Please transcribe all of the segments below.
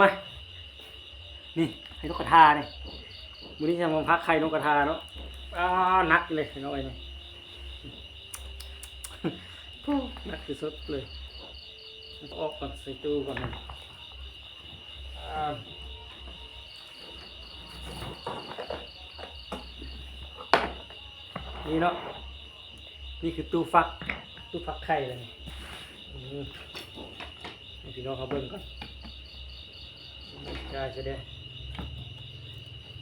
มา นี่ให้นกกระทาเนี่ยมื้อนี้จะมาพักไข่นกกระทาเนาะอ้านักเลยน้อยนี่นักที่สุดเลย ออกก่อนใส่ตู้ก่อนนะนี่เนาะ นี่คือตู้ฟัก ตู้ฟักไข่เลยนี่พี่น้องเขาเบิ่งก่อน ได้จะได้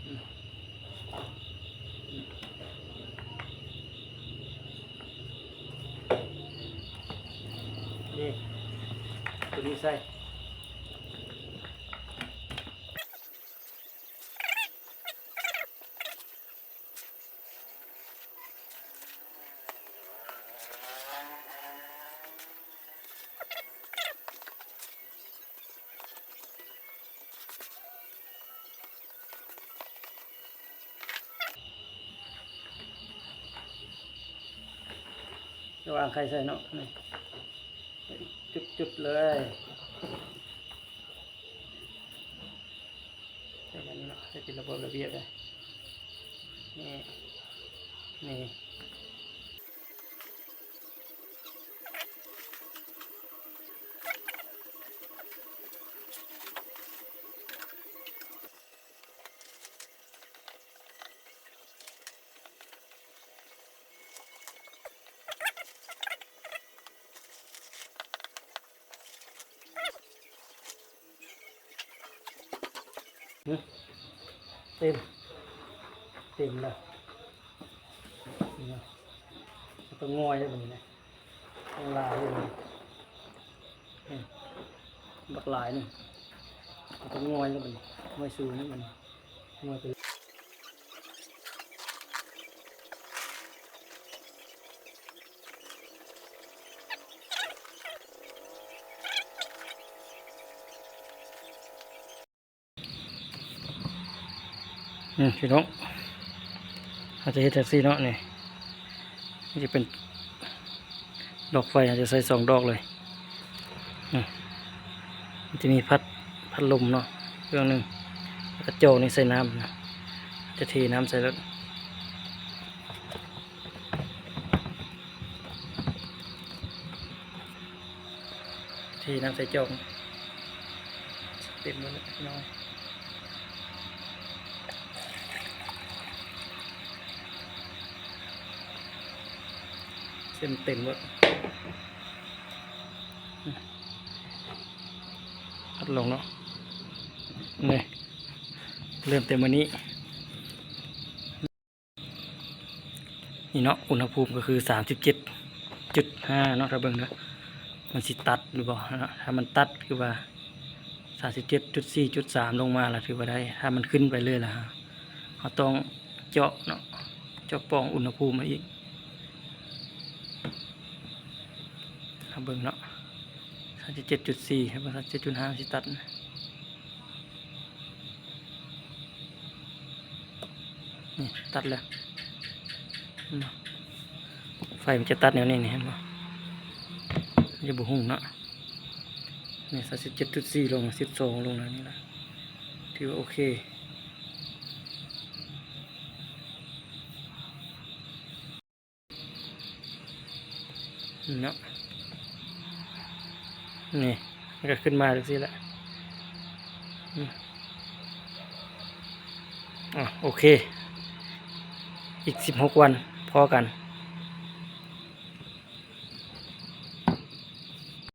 อื มอืมนี่ตัวนี้ใส่ระหว่างไข่ใส่เนาะนจุดๆเลยใส่กันเนาะใส่เป็นระบบระเบียบเลยนี่นี่ เต็ม เต็มแล้วนี่นะต้องงอยแบบนี้นะต้องลายเลยนี่บักลายนี่ต้องงอยแบบนี้งอยสูงนี่มันงอยไปเลย อืมพี่น้องอาจจะเห็นแท็กซี่เนาะนี่นี่จะเป็นดอกไฟอาจจะใส่สองดอกเลยมันจะมีพัดพัดลมเนาะเครื่องหนึ่งกระโจกนี่ใส่น้ำนะจะเทน้ำใส่แล้วเทน้ำใส่โจกเต็มหมดเลยพี่น้อง เส้นเต็มหมดพัดลงเนาะนี่เริ่มเต็มวันนี้ นี่เนาะอุณหภูมิก็คือสามสิบเจ็ดจุดห้าเนาะถ้าเบิงเนาะมันสิตัดหรือเปล่าเนาะถ้ามันตัดคือว่าสามสิบเจ็ดจุดสี่จุดสามลงมาแล้วถือว่าได้ ถ้ามันขึ้นไปเรื่อยละฮะเราต้องเจาะเนาะเจาะปองอุณหภูมิมาอีกาเบิ่งเนาะสามสิบเจ็ดจุดสี่ครับสามสิบเจ็ดจุดห้าสิตัดนี่ตัดแล้วไฟมันจะตัดแนวนี้นี่เห็นป่มันจะบุหุ่งเนาะนี่สักสิบเจ็ดจุดสี่ลงสิบสองลงแล้วนี่ละถือว่าโอเคเนาะ นี่มันก็ขึ้นมาจังสิละอืมอะโอเค อีกสิบหกวันพอกัน